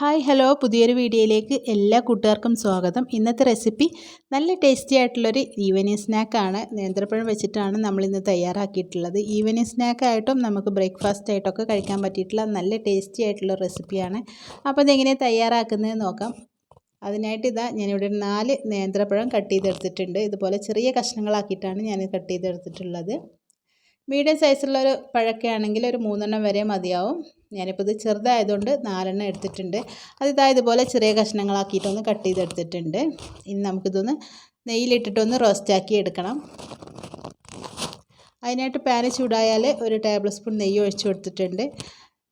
Hi hello. പുതിയൊരു വീഡിയോയിലേക്ക് എല്ലാ കൂട്ടുകാർക്കും സ്വാഗതം. ഇന്നത്തെ റെസിപ്പി നല്ല ടേസ്റ്റി ആയിട്ടുള്ളൊരു ഈവനിങ് സ്നാക്കാണ്. നേന്ത്രപ്പഴം വെച്ചിട്ടാണ് നമ്മളിന്ന് തയ്യാറാക്കിയിട്ടുള്ളത്. ഈവനിങ് സ്നാക്കായിട്ടും നമുക്ക് ബ്രേക്ക്ഫാസ്റ്റ് ആയിട്ടൊക്കെ കഴിക്കാൻ പറ്റിയിട്ടുള്ള നല്ല ടേസ്റ്റി ആയിട്ടുള്ള റെസിപ്പിയാണ്. അപ്പോൾ ഇതെങ്ങനെ തയ്യാറാക്കുന്നത് നോക്കാം. അതിനായിട്ട് ഇതാ ഞാനിവിടെ നാല് നേന്ത്രപ്പഴം കട്ട് ചെയ്തെടുത്തിട്ടുണ്ട്. ഇതുപോലെ ചെറിയ കഷ്ണങ്ങളാക്കിയിട്ടാണ് ഞാൻ കട്ട് ചെയ്തെടുത്തിട്ടുള്ളത്. മീഡിയം സൈസുള്ള ഒരു പഴമൊക്കെ ആണെങ്കിൽ ഒരു മൂന്നെണ്ണം വരെ മതിയാവും. ഞാനിപ്പോൾ ഇത് ചെറുതായതുകൊണ്ട് നാലെണ്ണം എടുത്തിട്ടുണ്ട്. അത് ഇതാ ഇതുപോലെ ചെറിയ കഷ്ണങ്ങളാക്കിയിട്ടൊന്ന് കട്ട് ചെയ്തെടുത്തിട്ടുണ്ട്. ഇനി നമുക്കിതൊന്ന് നെയ്യിലിട്ടിട്ടൊന്ന് റോസ്റ്റാക്കി എടുക്കണം. അതിനായിട്ട് പാന് ചൂടായാൽ ഒരു ടേബിൾ സ്പൂൺ നെയ്യ് ഒഴിച്ചു കൊടുത്തിട്ടുണ്ട്.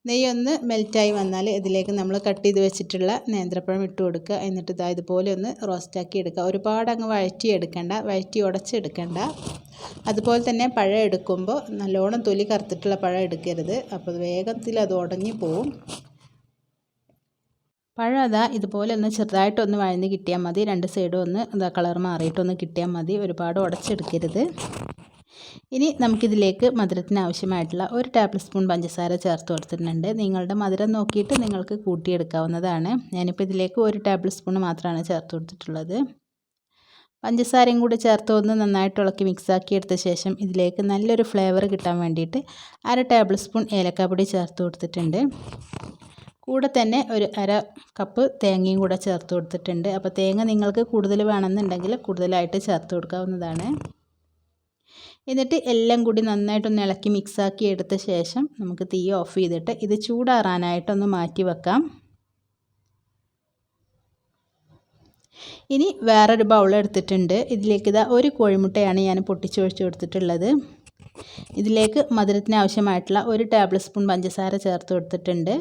നെയ്യ് ഒന്ന് മെൽറ്റായി വന്നാൽ ഇതിലേക്ക് നമ്മൾ കട്ട് ചെയ്ത് വെച്ചിട്ടുള്ള നേന്ത്രപ്പഴം ഇട്ട് കൊടുക്കുക. എന്നിട്ട് ഇതാ ഇതുപോലെ ഒന്ന് റോസ്റ്റാക്കി എടുക്കുക. ഒരുപാട് അങ്ങ് വഴറ്റി എടുക്കേണ്ട. വഴറ്റി ഉടച്ചെടുക്കേണ്ട അതുപോലെ തന്നെ പഴം എടുക്കുമ്പോൾ നല്ലോണം തൊലി കറുത്തിട്ടുള്ള പഴം എടുക്കരുത്. അപ്പോൾ വേഗത്തിൽ അത് ഉടഞ്ഞു പോവും. പഴം അതാ ഇതുപോലെ ഒന്ന് ചെറുതായിട്ടൊന്ന് വഴഞ്ഞ് കിട്ടിയാൽ മതി. രണ്ട് സൈഡും ഒന്ന് ഇതാ കളർ മാറിയിട്ടൊന്ന് കിട്ടിയാൽ മതി. ഒരുപാട് ഉടച്ചെടുക്കരുത് ഇനി നമുക്കിതിലേക്ക് മധുരത്തിന് ആവശ്യമായിട്ടുള്ള ഒരു ടേബിൾ സ്പൂൺ പഞ്ചസാര ചേർത്ത് കൊടുത്തിട്ടുണ്ട്. നിങ്ങളുടെ മധുരം നോക്കിയിട്ട് നിങ്ങൾക്ക് കൂട്ടിയെടുക്കാവുന്നതാണ്. ഞാനിപ്പോൾ ഇതിലേക്ക് ഒരു ടേബിൾ സ്പൂൺ മാത്രമാണ് ചേർത്ത് കൊടുത്തിട്ടുള്ളത്. പഞ്ചസാരയും കൂടി ചേർത്ത് ഒന്ന് നന്നായിട്ട് ഇളക്കി മിക്സാക്കി എടുത്ത ശേഷം ഇതിലേക്ക് നല്ലൊരു ഫ്ലേവർ കിട്ടാൻ വേണ്ടിയിട്ട് അര ടേബിൾ സ്പൂൺ ഏലക്കാപ്പൊടി ചേർത്ത് കൊടുത്തിട്ടുണ്ട്. കൂടെ തന്നെ ഒരു അര കപ്പ് തേങ്ങയും കൂടെ ചേർത്ത് കൊടുത്തിട്ടുണ്ട്. അപ്പോൾ തേങ്ങ നിങ്ങൾക്ക് കൂടുതൽ വേണമെന്നുണ്ടെങ്കിൽ കൂടുതലായിട്ട് ചേർത്ത് കൊടുക്കാവുന്നതാണ്. എന്നിട്ട് എല്ലാം കൂടി നന്നായിട്ടൊന്ന് ഇളക്കി മിക്സാക്കി എടുത്ത ശേഷം നമുക്ക് തീ ഓഫ് ചെയ്തിട്ട് ഇത് ചൂടാറാനായിട്ടൊന്ന് മാറ്റി വെക്കാം. ഇനി വേറൊരു ബൗൾ എടുത്തിട്ടുണ്ട്. ഇതിലേക്ക് ഇതാ ഒരു കോഴിമുട്ടയാണ് ഞാൻ പൊട്ടിച്ചൊഴിച്ച് കൊടുത്തിട്ടുള്ളത്. ഇതിലേക്ക് മധുരത്തിന് ആവശ്യമായിട്ടുള്ള ഒരു ടേബിൾ സ്പൂൺ പഞ്ചസാര ചേർത്ത് കൊടുത്തിട്ടുണ്ട്.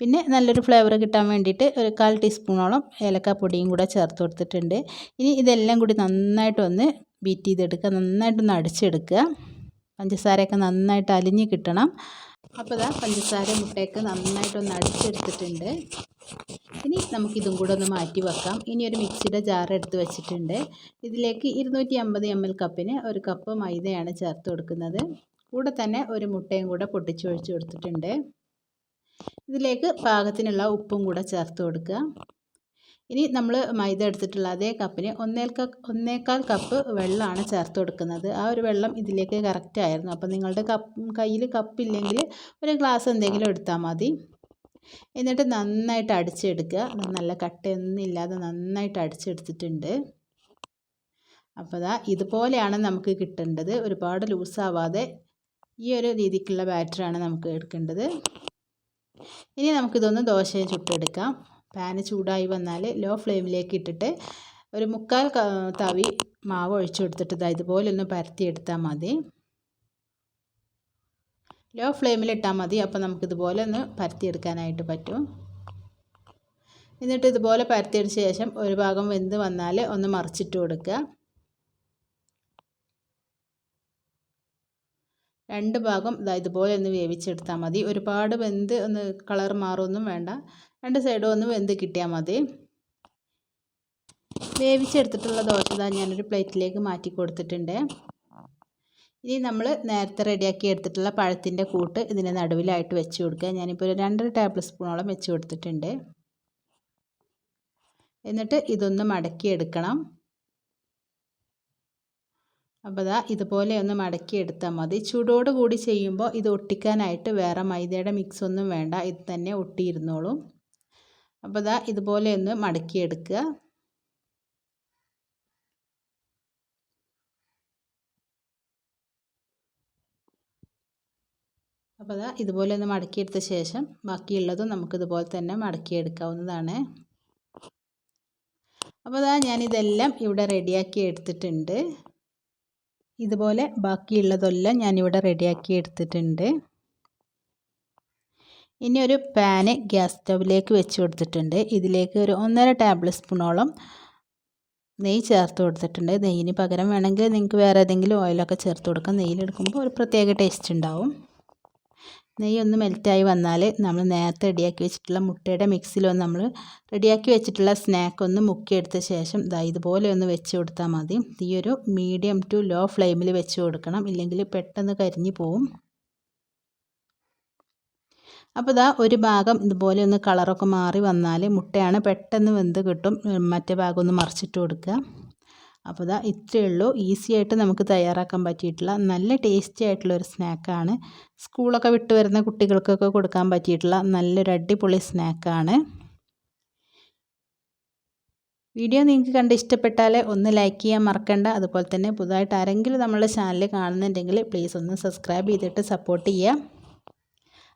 പിന്നെ നല്ലൊരു ഫ്ലേവർ കിട്ടാൻ വേണ്ടിയിട്ട് ഒരു കാൽ ടീസ്പൂണോളം ഏലക്കാപ്പൊടിയും കൂടെ ചേർത്ത് കൊടുത്തിട്ടുണ്ട്. ഇനി ഇതെല്ലാം കൂടി നന്നായിട്ടൊന്ന് ബീറ്റ് ചെയ്തെടുക്കുക. നന്നായിട്ടൊന്ന് അടിച്ചെടുക്കുക. പഞ്ചസാരയൊക്കെ നന്നായിട്ട് അലിഞ്ഞ് കിട്ടണം. അപ്പോൾ ഇതാ പഞ്ചസാര മുട്ടയൊക്കെ നന്നായിട്ടൊന്ന് അടിച്ചെടുത്തിട്ടുണ്ട്. ഇനി നമുക്കിതും കൂടെ ഒന്ന് മാറ്റി വെക്കാം. ഇനി ഒരു മിക്സിയുടെ ജാർ എടുത്ത് വെച്ചിട്ടുണ്ട്. ഇതിലേക്ക് ഇരുന്നൂറ്റി അമ്പത് എം എൽ കപ്പിന് ഒരു കപ്പ് മൈദയാണ് ചേർത്ത് കൊടുക്കുന്നത്. കൂടെ തന്നെ ഒരു മുട്ടയും കൂടെ പൊട്ടിച്ചൊഴിച്ച് കൊടുത്തിട്ടുണ്ട്. ഇതിലേക്ക് പാകത്തിനുള്ള ഉപ്പും കൂടെ ചേർത്ത് കൊടുക്കുക. ഇനി നമ്മൾ മൈദ എടുത്തിട്ടുള്ള അതേ കപ്പിന് ഒന്നേൽക്ക ഒന്നേക്കാൽ കപ്പ് വെള്ളമാണ് ചേർത്ത് കൊടുക്കുന്നത്. ആ ഒരു വെള്ളം ഇതിലേക്ക് കറക്റ്റ് ആയിരുന്നു. അപ്പോൾ നിങ്ങളുടെ കപ്പ് കയ്യിൽ കപ്പില്ലെങ്കിൽ ഒരു ഗ്ലാസ് എന്തെങ്കിലും എടുത്താൽ മതി. എന്നിട്ട് നന്നായിട്ട് അടിച്ചെടുക്കുക. നല്ല കട്ടയൊന്നും ഇല്ലാതെ നന്നായിട്ട് അടിച്ചെടുത്തിട്ടുണ്ട്. അപ്പോൾ അതാ ഇതുപോലെയാണ് നമുക്ക് കിട്ടേണ്ടത്. ഒരുപാട് ലൂസാവാതെ ഈ ഒരു രീതിക്കുള്ള ബാറ്ററാണ് നമുക്ക് എടുക്കേണ്ടത്. ഇനി നമുക്കിതൊന്ന് ദോശയും ചുട്ടെടുക്കാം. പാന് ചൂടായി വന്നാൽ ലോ ഫ്ലെയിമിലേക്ക് ഇട്ടിട്ട് ഒരു മുക്കാൽ തവി മാവ് ഒഴിച്ചു കൊടുത്തിട്ട് ഇതാ ഇതുപോലെ ഒന്ന് പരത്തിയെടുത്താൽ മതി. ലോ ഫ്ലെയിമിൽ ഫ്ലെയിമിലിട്ടാൽ മതി അപ്പോൾ നമുക്കിതുപോലെ ഒന്ന് പരത്തിയെടുക്കാനായിട്ട് പറ്റും. എന്നിട്ട് ഇതുപോലെ പരത്തിയതിന് ശേഷം ഒരു ഭാഗം വെന്ത് വന്നാൽ ഒന്ന് മറിച്ചിട്ട് കൊടുക്കുക. രണ്ട് ഭാഗം ഇതാ ഇതുപോലെ ഒന്ന് വേവിച്ചെടുത്താൽ മതി. ഒരുപാട് വെന്ത് ഒന്ന് കളർ മാറുമൊന്നും വേണ്ട. രണ്ട് സൈഡും ഒന്ന് വെന്ത് കിട്ടിയാൽ മതി. വേവിച്ചെടുത്തിട്ടുള്ള ദോശ ഇതാ ഞാനൊരു പ്ലേറ്റിലേക്ക് മാറ്റി കൊടുത്തിട്ടുണ്ട്. ഇനി നമ്മൾ നേരത്തെ റെഡിയാക്കി എടുത്തിട്ടുള്ള പഴത്തിന്റെ കൂട്ട് ഇതിന്റെ നടുവിലായിട്ട് വെച്ച് കൊടുക്കുക. ഞാനിപ്പോൾ ഒരു രണ്ടര ടേബിൾ സ്പൂണോളം വെച്ച് കൊടുത്തിട്ടുണ്ട്. എന്നിട്ട് ഇതൊന്ന് മടക്കി എടുക്കണം അപ്പോൾ ഇതാ ഇതുപോലെ ഒന്ന് മടക്കി എടുത്താൽ മതി. ചൂടോട് കൂടി ചെയ്യുമ്പോൾ ഇത് ഒട്ടിക്കാനായിട്ട് വേറെ മൈദയുടെ മിക്സ് ഒന്നും വേണ്ട. ഇത് തന്നെ ഒട്ടിയിരുന്നോളും. അപ്പോൾ ഇതാ ഇതുപോലെ ഒന്ന് മടക്കിയെടുക്കുക. അപ്പോൾ അതാ ഇതുപോലെ ഒന്ന് മടക്കിയെടുത്ത ശേഷം ബാക്കിയുള്ളതും നമുക്കിതുപോലെ തന്നെ മടക്കിയെടുക്കാവുന്നതാണ്. അപ്പോൾ അതാ ഞാനിതെല്ലാം ഇവിടെ റെഡിയാക്കി എടുത്തിട്ടുണ്ട്. ഇതുപോലെ ബാക്കിയുള്ളതെല്ലാം ഞാനിവിടെ റെഡിയാക്കി എടുത്തിട്ടുണ്ട്. ഇനി ഒരു പാന് ഗ്യാസ് സ്റ്റവിലേക്ക് വെച്ച് കൊടുത്തിട്ടുണ്ട്. ഇതിലേക്ക് ഒരു ഒന്നര ടേബിൾ സ്പൂണോളം നെയ്യ് ചേർത്ത് കൊടുത്തിട്ടുണ്ട്. നെയ്യിന് പകരം വേണമെങ്കിൽ നിങ്ങൾക്ക് വേറെ ഏതെങ്കിലും ഓയിലൊക്കെ ചേർത്ത് കൊടുക്കാം. നെയ്യിലെടുക്കുമ്പോൾ ഒരു പ്രത്യേക ടേസ്റ്റ് ഉണ്ടാവും. നെയ്യ് ഒന്ന് മെൽറ്റായി വന്നാൽ നമ്മൾ നേരത്തെ റെഡിയാക്കി വെച്ചിട്ടുള്ള മുട്ടയുടെ മിക്സിലൊന്ന് നമ്മൾ റെഡിയാക്കി വെച്ചിട്ടുള്ള സ്നാക്ക് ഒന്ന് മുക്കിയെടുത്ത ശേഷം ഇതാ ഇതുപോലെ ഒന്ന് വെച്ച് കൊടുത്താൽ മതി. ഒരു മീഡിയം ടു ലോ ഫ്ലെയിമിൽ വെച്ച് കൊടുക്കണം. ഇല്ലെങ്കിൽ പെട്ടെന്ന് കരിഞ്ഞു പോവും. അപ്പോൾ ഇതാ ഒരു ഭാഗം ഇതുപോലെ ഒന്ന് കളറൊക്കെ മാറി വന്നാൽ മുട്ടയാണ് പെട്ടെന്ന് വെന്ത് കിട്ടും. മറ്റേ ഭാഗം ഒന്ന് മറിച്ചിട്ട് കൊടുക്കുക അപ്പോൾ ഇതാ ഇത്രയേ ഉള്ളൂ. ഈസി ആയിട്ട് നമുക്ക് തയ്യാറാക്കാൻ പറ്റിയിട്ടുള്ള നല്ല ടേസ്റ്റി ആയിട്ടുള്ള ഒരു സ്നാക്കാണ്. സ്കൂളൊക്കെ വിട്ട് വരുന്ന കുട്ടികൾക്കൊക്കെ കൊടുക്കാൻ പറ്റിയിട്ടുള്ള നല്ലൊരു അടിപൊളി സ്നാക്കാണ്. വീഡിയോ നിങ്ങൾക്ക് കണ്ട് ഇഷ്ടപ്പെട്ടാൽ ഒന്ന് ലൈക്ക് ചെയ്യാൻ മറക്കണ്ട. അതുപോലെ തന്നെ പുതുതായിട്ട് ആരെങ്കിലും നമ്മളെ ചാനൽ കാണുന്നുണ്ടെങ്കിൽ പ്ലീസ് ഒന്ന് സബ്സ്ക്രൈബ് ചെയ്തിട്ട് സപ്പോർട്ട് ചെയ്യുക.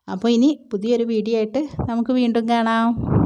അപ്പോൾ ഇനി പുതിയൊരു വീഡിയോ ആയിട്ട് നമുക്ക് വീണ്ടും കാണാം.